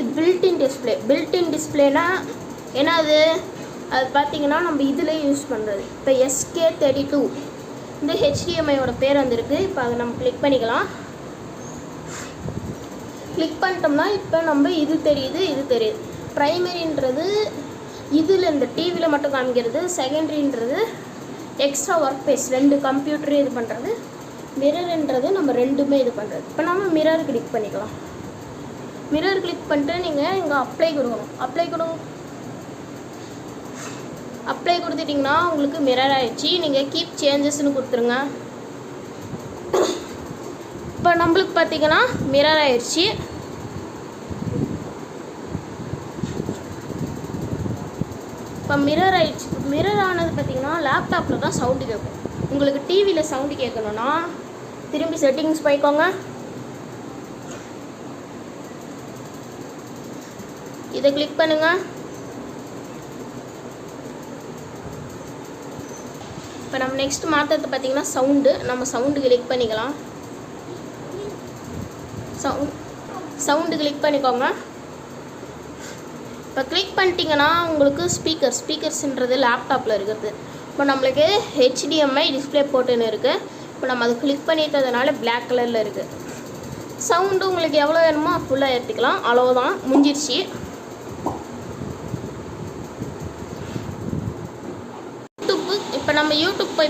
இது built-in display built-in டிஸ்பிளேனா என்னது? அது பார்த்தீங்கன்னா நம்ம இதில் யூஸ் பண்ணுறது இப்போ எஸ்கே தேர்ட்டி டூ இந்த ஹெச்டிஎம்ஐயோட பேர் வந்திருக்கு. இப்போ அதை நம்ம கிளிக் பண்ணிக்கலாம். கிளிக் பண்ணிட்டோம்னா இப்போ நம்ம இது தெரியுது இது தெரியுது. ப்ரைமரின்றது இதில் இந்த டிவியில் மட்டும் காமிக்கிறது செகண்டரின்றது எக்ஸ்ட்ரா ஒர்க் பேஸ் ரெண்டு கம்ப்யூட்டரும் இது பண்ணுறது மிரர்ன்றது நம்ம ரெண்டுமே இது பண்ணுறது இப்போ நம்ம மிரர் கிளிக் பண்ணிக்கலாம். மிரர் கிளிக் பண்ணிட்டு நீங்கள் இங்கே அப்ளை கொடுக்கணும். அப்ளை கொடுங்க. அப்ளை கொடுத்துட்டிங்கன்னா உங்களுக்கு மிரர் ஆயிடுச்சு. நீங்கள் கீப் சேஞ்சஸ்னு கொடுத்துருங்க. இப்போ நம்மளுக்கு பார்த்தீங்கன்னா மிரர் ஆயிடுச்சு. இப்போ மிரர் ஆயிடுச்சு. மிரர் ஆனது பார்த்தீங்கன்னா லேப்டாப்பில் தான் சவுண்டு கேட்கும். உங்களுக்கு டிவியில் சவுண்டு கேட்கணுன்னா திரும்பி செட்டிங்ஸ் போய்க்கோங்க. இதை கிளிக் பண்ணுங்க. இப்போ நம்ம நெக்ஸ்ட் மாற்றுறது பார்த்தீங்கன்னா சவுண்டு நம்ம சவுண்டு கிளிக் பண்ணிக்கலாம். சவுண்ட் சவுண்டு கிளிக் பண்ணிக்கோங்க. இப்போ கிளிக் பண்ணிட்டீங்கன்னா உங்களுக்கு ஸ்பீக்கர் ஸ்பீக்கர்ஸ்ன்றது லேப்டாப்பில் இருக்கிறது இப்போ நம்மளுக்கு ஹெச்டிஎம்ஐ டிஸ்பிளே போட்டுன்னு இருக்குது இப்போ நம்ம அதை கிளிக் பண்ணிட்டதுனால பிளாக் கலரில் இருக்குது சவுண்டு உங்களுக்கு எவ்வளோ வேணுமோ ஃபுல்லாக ஏற்றிக்கலாம் அவ்வளோதான் முடிஞ்சிருச்சு. இப்போ நம்ம யூடியூப் போய்